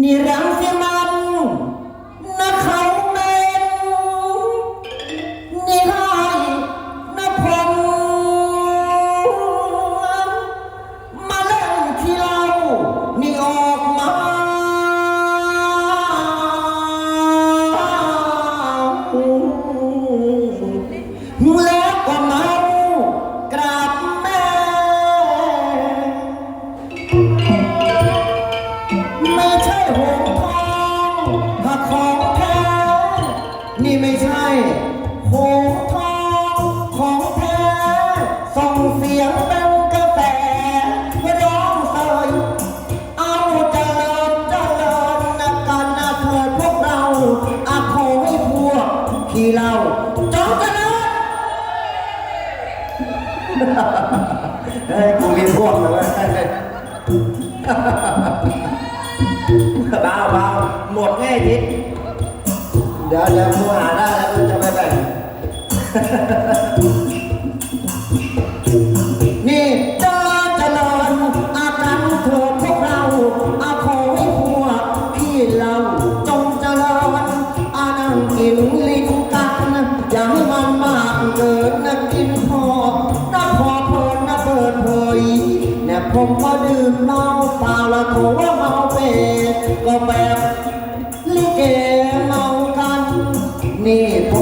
นี่รั ไม่ใช่หงทองถ้าของแท้นี่ไม่ใช่หงทองของแท้ส่งเสียงเป็นกระแสร้องเสยเอาเจริญเจริญนักกันนะเถิดพวกเราอาขอให้พวกที่เราจงเจริญเฮ้ยกูมีพวกเลย เบาหมดแง่ทิศเดี๋ยวเดี๋ยวกูหาได้แล้วกูจะไม่แบ่ง ผมก็ดื่มเมาเปล่าแล้วโทว่าเมาเป็ดก็แบบลิเกเมากัน นี่ผม